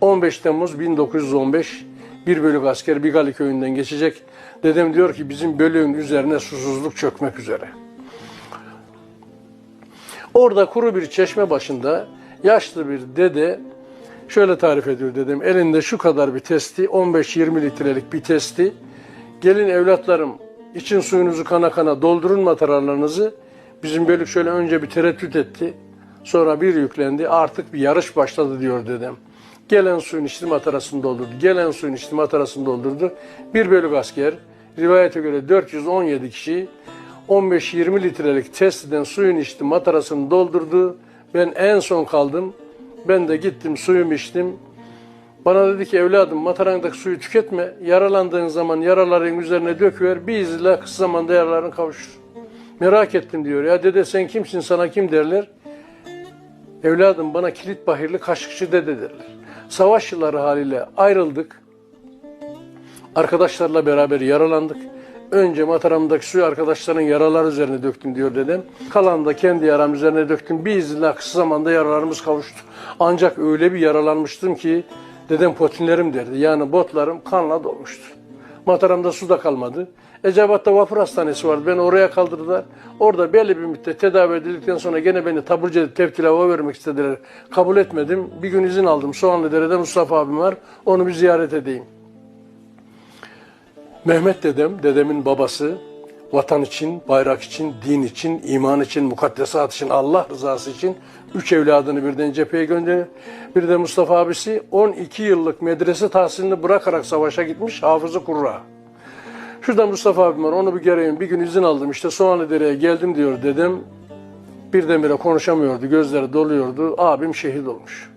15 Temmuz 1915 bir bölük asker Bigali köyünden geçecek. Dedem diyor ki bizim bölüğün üzerine susuzluk çökmek üzere. Orada kuru bir çeşme başında yaşlı bir dede şöyle tarif ediyor dedem. Elinde şu kadar bir testi, 15-20 litrelik bir testi. Gelin evlatlarım için suyunuzu kana kana doldurun matarlarınızı. Bizim bölük şöyle önce bir tereddüt etti. Sonra bir yüklendi. Artık bir yarış başladı diyor dedem. Gelen suyun içti matarasını doldurdu. Gelen suyun içti matarasını doldurdu. Bir bölük asker rivayete göre 417 kişi 15-20 litrelik testiden suyun içti matarasını doldurdu. Ben en son kaldım. Ben de gittim suyumu içtim. Bana dedi ki evladım matarandaki suyu tüketme. Yaralandığın zaman yaraların üzerine döküver. İzle kısa zamanda yaraların kavuşur. Merak ettim diyor. Ya dede sen kimsin sana kim derler. Evladım bana kilit bahirli kaşıkçı dede derler. Savaş yılları haliyle ayrıldık. Arkadaşlarla beraber yaralandık. Önce mataramdaki suyu arkadaşların yaralar üzerine döktüm diyor dedem. Kalan da kendi yaram üzerine döktüm. Bir izinle kısa zamanda yaralarımız kavuştu. Ancak öyle bir yaralanmıştım ki dedem potinlerim derdi. Yani botlarım kanla dolmuştu. Mataramda su da kalmadı. Ecebat'ta vapur hastanesi vardı. Beni oraya kaldırdılar. Orada belli bir müddet tedavi edildikten sonra gene beni taburcu edip tepkili hava vermek istediler. Kabul etmedim. Bir gün izin aldım. Soğanlıdere'de Mustafa abim var. Onu bir ziyaret edeyim. Mehmet dedem, dedemin babası, vatan için, bayrak için, din için, iman için, mukaddesat için, Allah rızası için üç evladını birden cepheye gönderir. Bir de Mustafa abisi 12 yıllık medrese tahsilini bırakarak savaşa gitmiş Hafızı Kurra. Şurada Mustafa abim var, onu bir göreyim. Bir gün izin aldım, işte Soğanlıdere'ye geldim diyor dedem. Birdenbire konuşamıyordu, gözleri doluyordu. Abim şehit olmuş.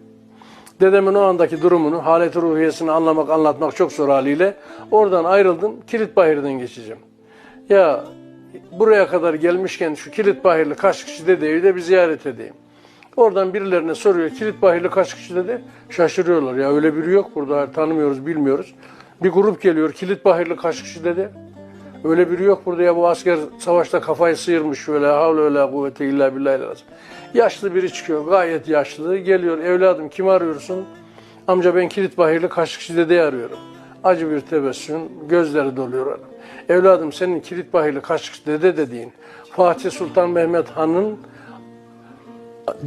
Dedemin o andaki durumunu, haleti ruhiyesini anlamak, anlatmak çok zor haliyle oradan ayrıldım. Kilit Bahir'den geçeceğim. Ya buraya kadar gelmişken şu Kilit Bahirli Kaşıkçı dedeyi de bir ziyaret edeyim. Oradan birilerine soruyor Kilit Bahirli Kaşıkçı dede. Şaşırıyorlar ya öyle biri yok burada tanımıyoruz bilmiyoruz. Bir grup geliyor Kilit Bahirli Kaşıkçı dede. Öyle biri yok burada ya bu asker savaşta kafayı sıyırmış şöyle havle öyle kuvvete illa billahi lazım. Yaşlı biri çıkıyor gayet yaşlı geliyor evladım kimi arıyorsun? Amca ben Kilit Bahirli Kaşıkçı dedeyi arıyorum. Acı bir tebessüm gözleri doluyor adam. Evladım senin Kilit Bahirli Kaşıkçı dede dediğin Fatih Sultan Mehmet Han'ın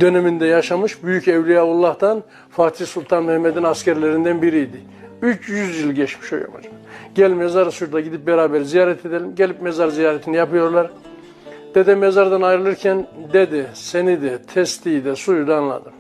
döneminde yaşamış Büyük Evliyaullah'tan Fatih Sultan Mehmet'in askerlerinden biriydi. 300 yıl geçmiş o yamacı. Gel mezarı şurada gidip beraber ziyaret edelim. Gelip mezar ziyaretini yapıyorlar. Dede mezardan ayrılırken dedi seni de testiyi de suyu da anladım.